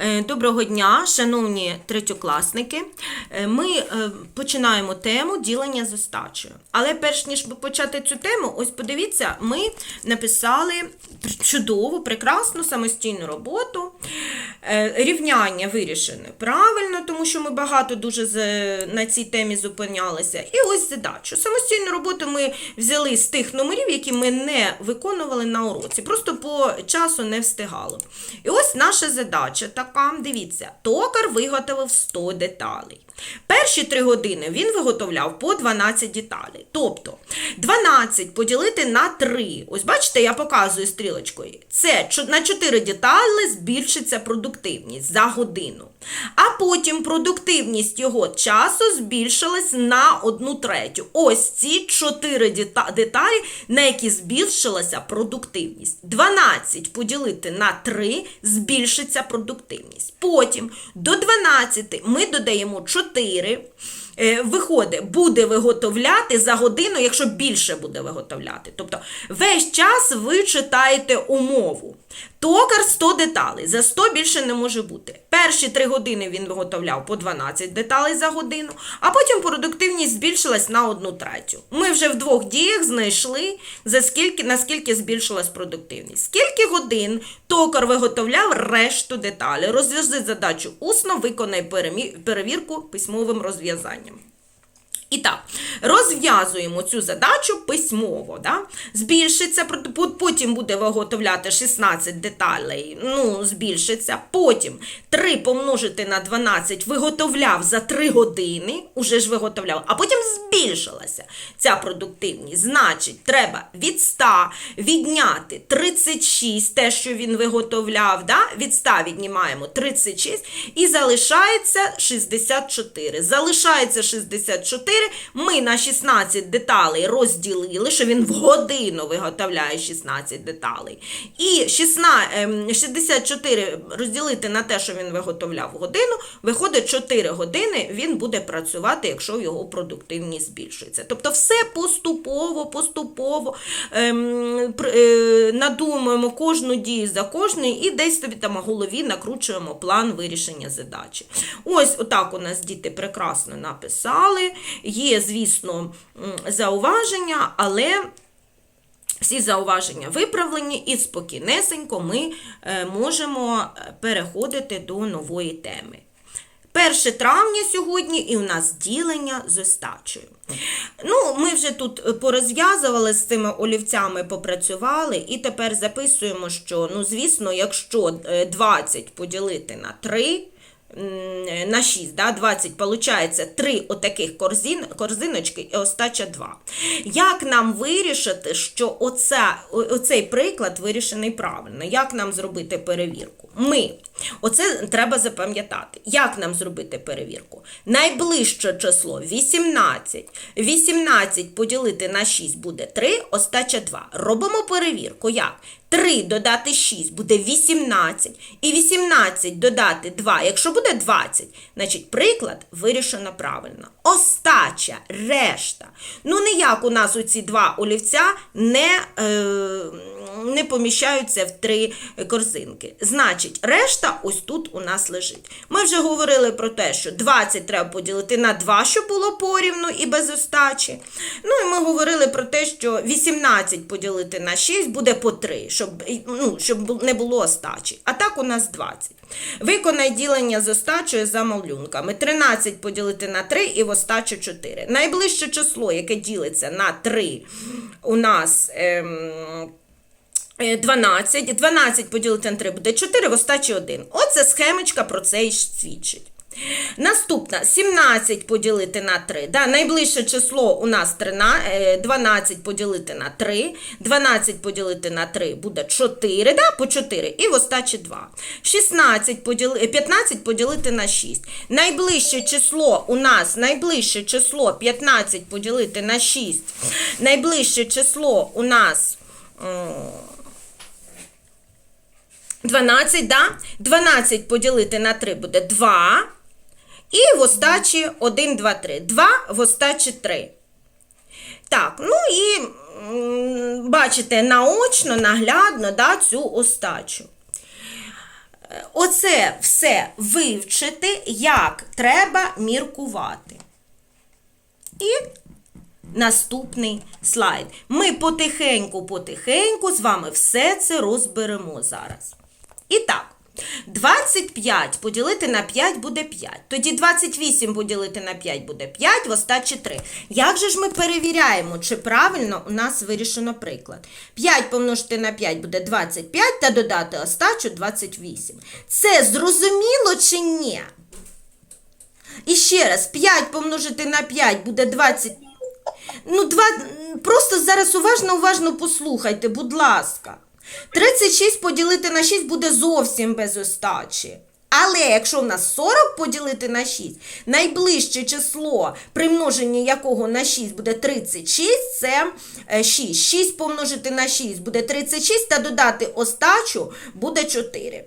Е, Доброго дня, шановні третьокласники. Е, Ми е, починаємо тему ділення з остачею. Але перш ніж почати цю тему, ось подивіться, ми написали чудову, прекрасну самостійну роботу. Рівняння вирішене правильно, тому що ми багато дуже на цій темі зупинялися. І ось задачу. Самостійну роботу ми взяли з тих номерів, які ми не виконували на уроці. Просто по часу не встигало. І ось наша задача така: дивіться, токар виготовив 100 деталей. Перші три години він виготовляв по 12 деталей. Тобто 12 поділити на 3. Ось бачите, я показую стрілочкою. Це на 4 деталі збільшиться продуктивність за годину. А потім продуктивність його часу збільшилась на 1 третю. Ось ці 4 деталі, на які збільшилася продуктивність. 12 поділити на 3 збільшиться продуктивність. Потім до 12 ми додаємо 4. Е, Виходить, буде виготовляти за годину, якщо більше буде виготовляти. Тобто весь час ви читаєте умову. Токар 100 деталей, за 100 більше не може бути. Перші 3 години він виготовляв по 12 деталей за годину, а потім продуктивність збільшилась на 1 третю. Ми вже в двох діях знайшли, за скільки, наскільки збільшилась продуктивність. Скільки годин токар виготовляв решту деталей. Розв'яжи задачу усно, виконай перемі- перевірку письмовим розв'язанням. І так, розв'язуємо цю задачу письмово. Да? Збільшиться, потім буде виготовляти 16 деталей, ну, збільшиться. Потім 3 помножити на 12 виготовляв за 3 години, уже ж виготовляв, а потім збільшилася ця продуктивність. Значить, треба від 100 відняти 36, те, що він виготовляв, да? від 100 віднімаємо 36 і залишається 64. Залишається 64, ми на 16 деталей розділили, що він в годину виготовляє 16 деталей. І 16, ем, 64 розділити на те, що він виготовляв в годину, виходить 4 години він буде працювати, якщо його продуктивність збільшується. Тобто все поступово, поступово ем, е, надумуємо кожну дію за кожною і десь тобі там голові накручуємо план вирішення задачі. Ось отак у нас діти прекрасно написали. Є, звісно, зауваження, але. Всі зауваження виправлені, і спокійнесенько ми е, можемо е, переходити до нової теми. 1 травня сьогодні і у нас ділення з остачею. Ну, ми вже тут е, порозв'язували з цими олівцями, попрацювали, і тепер записуємо, що, ну, звісно, якщо е, 20 поділити на 3, м, на 6, да, 20, получається 3 отаких корзин, корзиночки і остача 2. Як нам вирішити, що оце, оцей приклад вирішений правильно? Як нам зробити перевірку? Ми. Оце треба запам'ятати. Як нам зробити перевірку? Найближче число 18. 18 поділити на 6 буде 3, остача 2. Робимо перевірку. Як? 3 додати 6 буде 18. І 18 додати 2, якщо буде 20, значить приклад вирішено правильно. Остача, решта. Ну, ніяк у нас оці два олівця не, е, не поміщаються в три корзинки. Значить, решта ось тут у нас лежить. Ми вже говорили про те, що 20 треба поділити на 2, щоб було порівну і без остачі. Ну і ми говорили про те, що 18 поділити на 6 буде по 3, щоб, ну, щоб не було остачі. А так у нас 20. Виконай ділення з остачею за малюнками. 13 поділити на 3 і в остачу 4. Найближче число, яке ділиться на 3, у нас. Ем, 12. 12 поділити на 3 буде 4, в остачі 1. Оце схемочка про це і свідчить. Наступна 17 поділити на 3. Да, найближче число у нас 13, е, 12 поділити на 3. 12 поділити на 3 буде 4, да, по 4. І в остачі 2. 16 поділи, е, 15 поділити на 6. Найближче число у нас, найближче число 15 поділити на 6. Найближче число у нас. 12, да? 12 поділити на 3 буде 2. І в остачі 1, 2, 3. 2 в остачі 3. Так, ну і бачите наочно, наглядно да, цю остачу. Оце все вивчити, як треба міркувати. І наступний слайд. Ми потихеньку-потихеньку з вами все це розберемо зараз. І так. 25 поділити на 5 буде 5. Тоді 28 поділити на 5 буде 5, в остачі 3. Як же ж ми перевіряємо, чи правильно у нас вирішено приклад? 5 помножити на 5 буде 25 та додати остачу 28. Це зрозуміло чи ні? І ще раз, 5 помножити на 5 буде 20. Ну, два... просто зараз уважно, уважно послухайте, будь ласка. 36 поділити на 6 буде зовсім без остачі. Але якщо в нас 40 поділити на 6, найближче число, при множенні якого на 6 буде 36, це е, 6. 6 помножити на 6 буде 36, та додати остачу буде 4.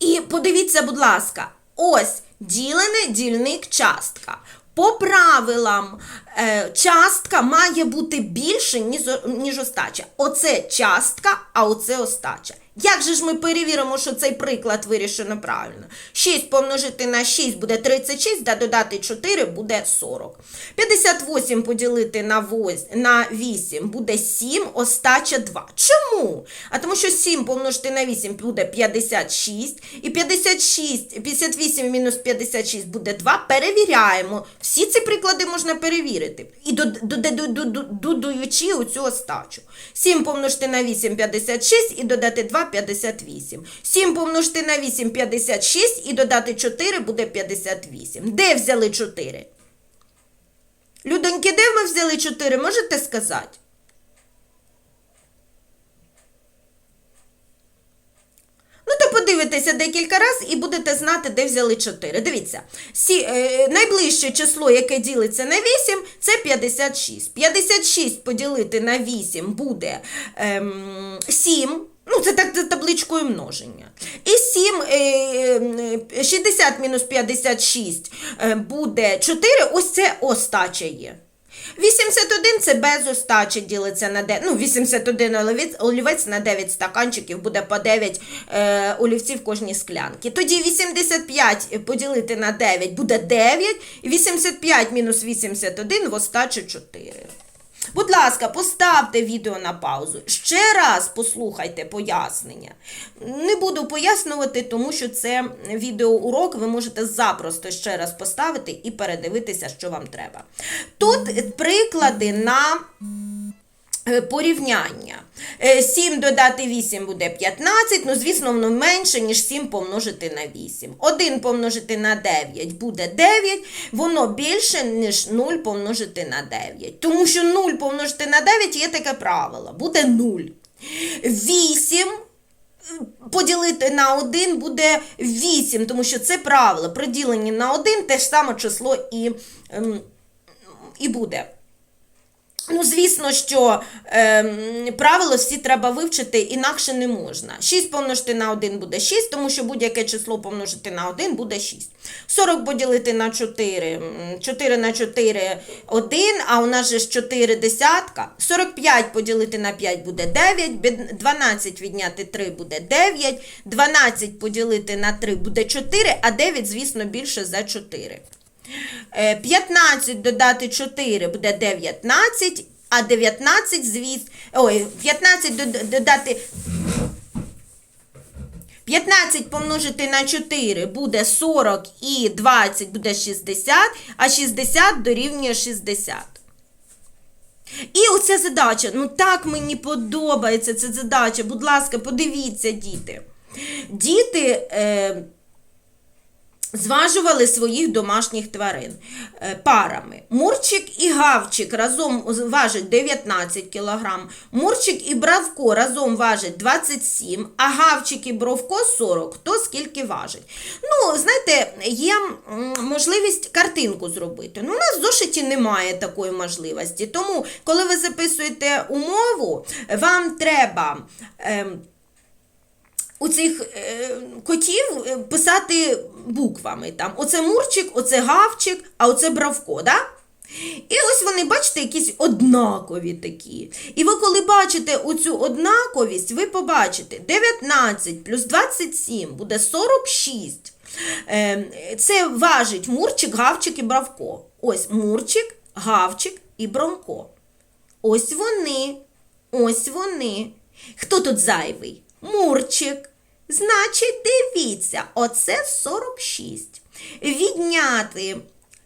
І подивіться, будь ласка, ось ділене дільник частка. По правилам, е, частка має бути більше, ніж, ніж остача. Оце частка, а оце остача. Як же ж ми перевіримо, що цей приклад вирішено правильно? 6 помножити на 6 буде 36, та додати 4 буде 40. 58 поділити на 8, на 8 буде 7, остача 2. Чому? А тому що 7 помножити на 8 буде 56, і 56, 58 мінус 56 буде 2. Перевіряємо. Всі ці приклади можна перевірити. І дод- дод- дод- дод- додаючи оцю остачу. 7 помножити на 8 56 і додати 2 58. 7 помножити на 8 56 і додати 4 буде 58. Де взяли 4? Людоньки, де ми взяли 4, можете сказати? Ну, то подивитеся декілька разів і будете знати, де взяли 4. Дивіться, сі, е, найближче число, яке ділиться на 8, це 56. 56 поділити на 8 буде ем, 7. Ну, це табличкою множення. І 7, е, е, 60 мінус 56 е, буде 4, ось це остача є. 81 це без остачі ділиться на 9. Ну, 81 олівець, олівець на 9 стаканчиків буде по 9 е, олівців кожній склянці. Тоді 85 поділити на 9 буде 9. І 85 мінус 81 в остачі 4. Будь ласка, поставте відео на паузу. Ще раз послухайте пояснення. Не буду пояснювати, тому що це відеоурок, ви можете запросто ще раз поставити і передивитися, що вам треба. Тут приклади на порівняння. Е, 7 додати 8 буде 15, ну, звісно, воно менше, ніж 7 помножити на 8. 1 помножити на 9 буде 9, воно більше, ніж 0 помножити на 9. Тому що 0 помножити на 9 є таке правило, буде 0. 8 поділити на 1 буде 8, тому що це правило. При діленні на 1 те ж саме число і, ем, і буде. Ну, звісно, що ем, правило всі треба вивчити, інакше не можна. 6 помножити на 1 буде 6, тому що будь-яке число помножити на 1 буде 6. 40 поділити на 4, 4 на 4 – 1, а у нас же ж 4 десятка. 45 поділити на 5 буде 9, 12 відняти 3 буде 9, 12 поділити на 3 буде 4, а 9, звісно, більше за 4. Е, 15 додати 4 буде 19, а 19, звісно, ой, 15 додати 15 помножити на 4 буде 40 і 20 буде 60, а 60 дорівнює 60. І оця задача, ну так мені подобається ця задача. Будь ласка, подивіться, діти. Діти. Е, зважували своїх домашніх тварин е, парами. Мурчик і гавчик разом важать 19 кг, мурчик і бравко разом важать 27, а гавчик і бровко 40. Хто скільки важить? Ну, знаєте, є можливість картинку зробити. Ну, у нас в зошиті немає такої можливості. Тому, коли ви записуєте умову, вам треба. ем, у цих е, котів е, писати буквами. Там. Оце Мурчик, оце Гавчик, а оце Бравко. Да? І ось вони, бачите, якісь однакові такі. І ви, коли бачите оцю однаковість, ви побачите 19 плюс 27 буде 46. Е, Це важить Мурчик, Гавчик і Бравко. Ось Мурчик, Гавчик і Бронко. Ось вони. Ось вони. Хто тут зайвий? Мурчик. Значить, дивіться, оце 46. Відняти.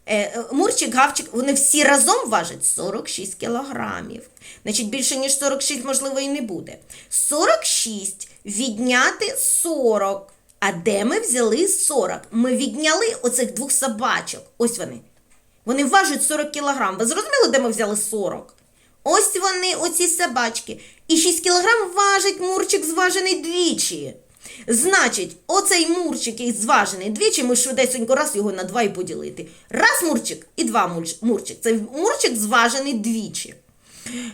е, е, Мурчик, гавчик, вони всі разом важать 46 кілограмів. Значить, більше, ніж 46, можливо, і не буде. 46 відняти 40. А де ми взяли 40? Ми відняли оцих двох собачок. Ось вони. Вони важать 40 кілограм. Ви зрозуміли, де ми взяли 40? Ось вони, оці собачки. І 6 кілограм важить мурчик зважений двічі. Значить, оцей мурчик, який зважений двічі, ми швидесенько раз його на два і поділити. Раз мурчик і два мурчик. Це мурчик зважений двічі.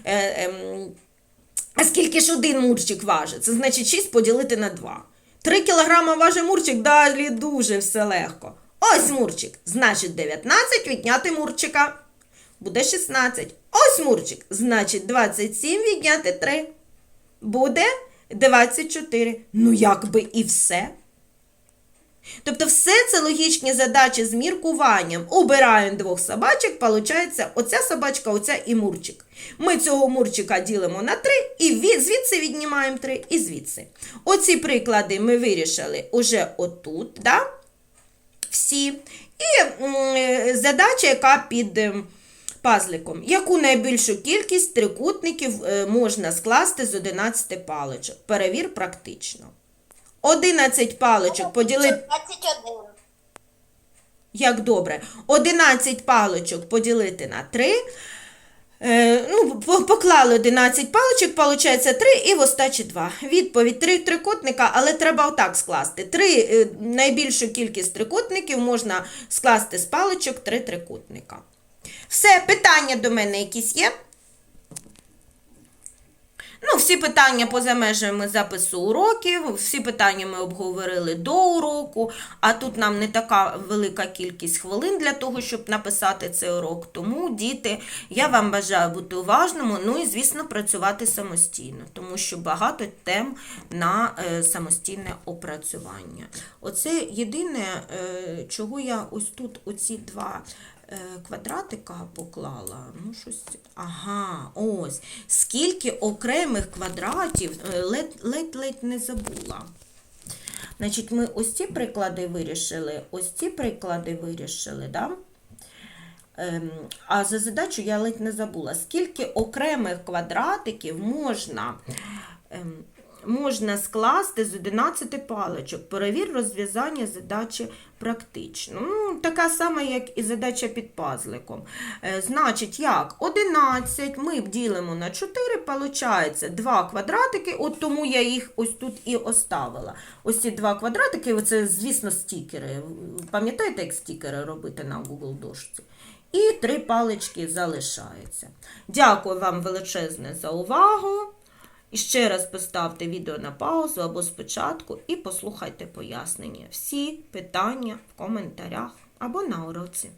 Е, ем, а скільки ж один мурчик важить? Це значить 6 поділити на 2. 3 кілограма важить мурчик, далі дуже все легко. Ось мурчик. Значить 19 відняти мурчика. Буде 16. Ось мурчик. Значить 27 відняти 3. Буде 24. Ну, якби і все. Тобто все це логічні задачі з міркуванням. Убираємо двох собачок, виходить оця собачка, оця і мурчик. Ми цього мурчика ділимо на 3, і від, звідси віднімаємо 3, і звідси. Оці приклади ми вирішили уже отут, да? всі. І м, е, задача, яка під пазликом. Яку найбільшу кількість трикутників е, можна скласти з 11 паличок? Перевір практично. 11 паличок поділити. 21. Як добре. 11 паличок поділити на 3. Е, ну, поклали 11 паличок, виходить 3 і в остачі 2. Відповідь 3 трикутника, але треба отак скласти. 3, е, найбільшу кількість трикутників можна скласти з паличок 3 трикутника. Все, питання до мене якісь є? Ну, всі питання поза межами запису уроків, всі питання ми обговорили до уроку, а тут нам не така велика кількість хвилин для того, щоб написати цей урок. Тому, діти, я вам бажаю бути уважними, ну і, звісно, працювати самостійно, тому що багато тем на е, самостійне опрацювання. Оце єдине, е, чого я ось тут оці два квадратика поклала. Ну, щось. Ага, ось. Скільки окремих квадратів е, ледь- ледь-ледь не забула. Значить, ми ось ці приклади вирішили, ось ці приклади вирішили, да? Ем, а за задачу я ледь не забула. Скільки окремих квадратиків можна, ем, можна скласти з 11 паличок? Перевір розв'язання задачі практично. Ну, така сама, як і задача під пазликом. Е, значить, як? 11 ми ділимо на 4, виходить 2 квадратики, от тому я їх ось тут і оставила. Ось ці два квадратики, це, звісно, стікери. Пам'ятаєте, як стікери робити на Google дошці? І три палички залишаються. Дякую вам величезне за увагу. І ще раз поставте відео на паузу або спочатку і послухайте пояснення. Всі питання в коментарях або на уроці.